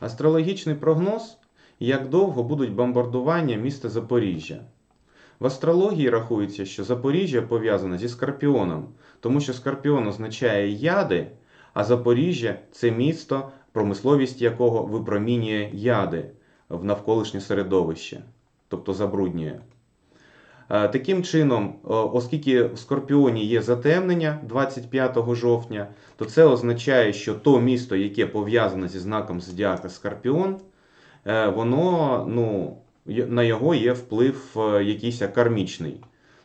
Астрологічний прогноз, як довго будуть бомбардування міста Запоріжжя. В астрології рахується, що Запоріжжя пов'язане зі Скорпіоном, тому що Скорпіон означає яди, а Запоріжжя це місто, промисловість якого випромінює яди в навколишнє середовище, тобто забруднює. Е, Таким чином, оскільки в Скорпіоні є затемнення 25 жовтня, то це означає, що то місто, яке пов'язане зі знаком зодіака Скорпіон, е, воно, ну, на його є вплив е, якийсь кармічний.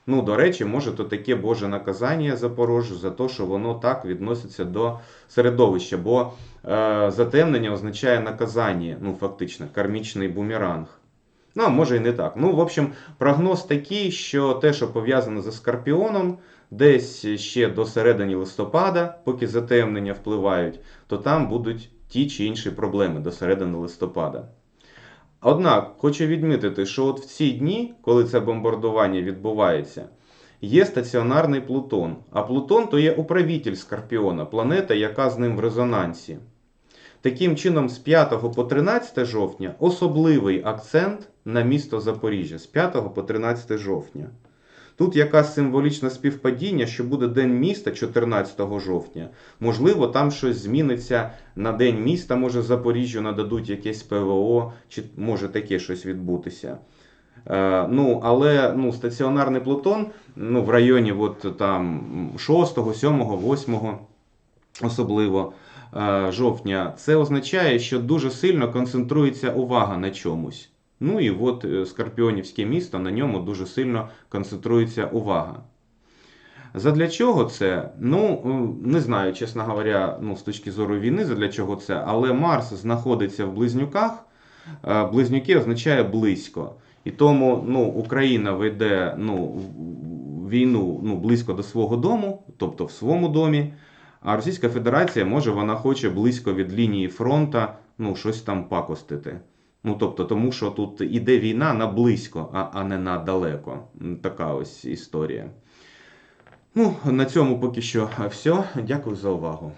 Ну, до речі, може, то таке Боже наказання Запорожжю за те, що воно так відноситься до середовища, бо е, затемнення означає наказання, ну, фактично, кармічний бумеранг. Ну, а може і не так. Ну, в общем, прогноз такий, що те, що пов'язане зі Скорпіоном, десь ще до середини листопада, поки затемнення впливають, то там будуть ті чи інші проблеми до середини листопада. Однак хочу відмітити, що от в ці дні, коли це бомбардування відбувається, є стаціонарний Плутон. А Плутон то є управитель Скорпіона, планета, яка з ним в резонансі. Таким чином, з 5 по 13 жовтня особливий акцент на місто Запоріжжя з 5 по 13 жовтня. Тут якась символічне співпадіння, що буде День міста 14 жовтня. Можливо, там щось зміниться на День міста, може Запоріжжю нададуть якесь ПВО, чи може таке щось відбутися. Е, ну, але ну, стаціонарний Плутон ну, в районі от, там, 6, 7, 8 особливо жовтня, це означає, що дуже сильно концентрується увага на чомусь. Ну і от е, Скорпіонівське місто, на ньому дуже сильно концентрується увага. Задля чого це? Ну, е, не знаю, чесно говоря, ну, з точки зору війни, задля чого це, але Марс знаходиться в близнюках. Е, Близнюки означає близько. І тому ну, Україна веде ну, війну ну, близько до свого дому, тобто в своєму домі. А Російська Федерація, може, вона хоче близько від лінії фронта ну, щось там пакостити. Ну, тобто, тому що тут іде війна на близько, а, а не на далеко. Така ось історія. Ну, на цьому поки що все. Дякую за увагу.